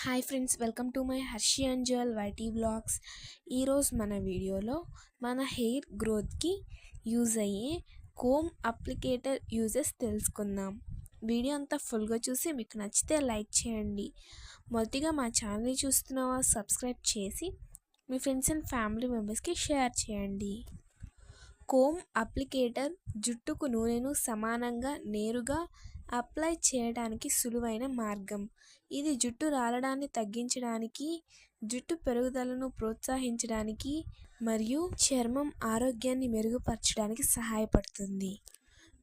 Hi friends welcome to my Harshi Anjal Y T vlogs. ఈరోజు మన వీడియోలో మన హెయిర్ గ్రోత్కి యూజ్ అయ్యే కోమ్ అప్లికేటర్ యూజెస్ తెలుసుకుందాం. వీడియో అంతా ఫుల్గా చూసి మీకు నచ్చితే లైక్ చేయండి. మొదటిగా మా ఛానల్ని చూస్తున్న సబ్స్క్రైబ్ చేసి మీ ఫ్రెండ్స్ అండ్ ఫ్యామిలీ మెంబర్స్కి షేర్ చేయండి. కోమ్ అప్లికేటర్ జుట్టుకు నూనెను సమానంగా నేరుగా అప్లై చేయడానికి సులువైన మార్గం. ఇది జుట్టు రాలడాన్ని తగ్గించడానికి జుట్టు పెరుగుదలను ప్రోత్సహించడానికి మరియు చర్మం ఆరోగ్యాన్ని మెరుగుపరచడానికి సహాయపడుతుంది.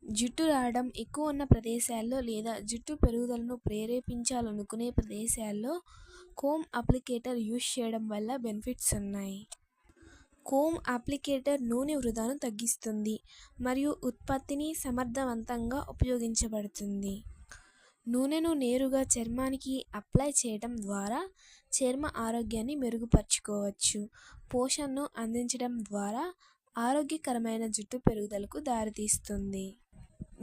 జుట్టు రావడం ఎక్కువ ఉన్న ప్రదేశాల్లో లేదా జుట్టు పెరుగుదలను ప్రేరేపించాలనుకునే ప్రదేశాల్లో కోమ్ అప్లికేటర్ యూస్ చేయడం వల్ల బెనిఫిట్స్ ఉన్నాయి. కోమ్ అప్లికేటర్ నూనె వృధాను తగ్గిస్తుంది మరియు ఉత్పత్తిని సమర్థవంతంగా ఉపయోగించబడుతుంది. నూనెను నేరుగా చర్మానికి అప్లై చేయడం ద్వారా చర్మ ఆరోగ్యాన్ని మెరుగుపరుచుకోవచ్చు. పోషణను అందించడం ద్వారా ఆరోగ్యకరమైన జుట్టు పెరుగుదలకు దారితీస్తుంది.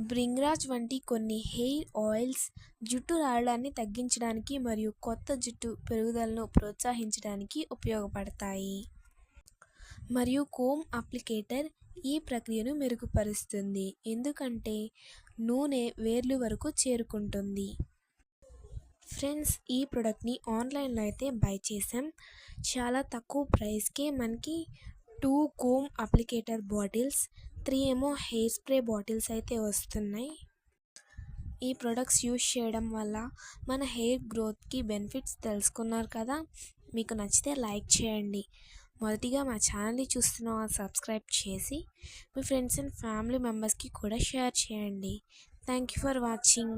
బ్రింగ్రాజ్ వంటి కొన్ని హెయిర్ ఆయిల్స్ జుట్టు రావడాన్ని తగ్గించడానికి మరియు కొత్త జుట్టు పెరుగుదలను ప్రోత్సహించడానికి ఉపయోగపడతాయి. మరియు కోమ్ అప్లికేటర్ ఈ ప్రక్రియను మెరుగుపరుస్తుంది. ఎందుకంటే నూనె వేర్లు వరకు చేరుకుంటుంది. ఫ్రెండ్స్ ఈ ప్రోడక్ట్ని ఆన్లైన్లో అయితే బై చేసాం చాలా తక్కువ ప్రైస్కే మనకి two comb applicator bottles three ఏమో హెయిర్ స్ప్రే బాటిల్స్ అయితే వస్తున్నాయి. ఈ ప్రొడక్ట్స్ యూజ్ చేయడం వల్ల మన హెయిర్ గ్రోత్కి బెనిఫిట్స్ తెలుసుకున్నారు కదా? మీకు నచ్చితే లైక్ చేయండి. మొదటిగా మా ఛానల్ని చూస్తున్న వాళ్ళు సబ్స్క్రైబ్ చేసి మీ ఫ్రెండ్స్ అండ్ ఫ్యామిలీ మెంబర్స్కి కూడా షేర్ చేయండి. Thank you for watching.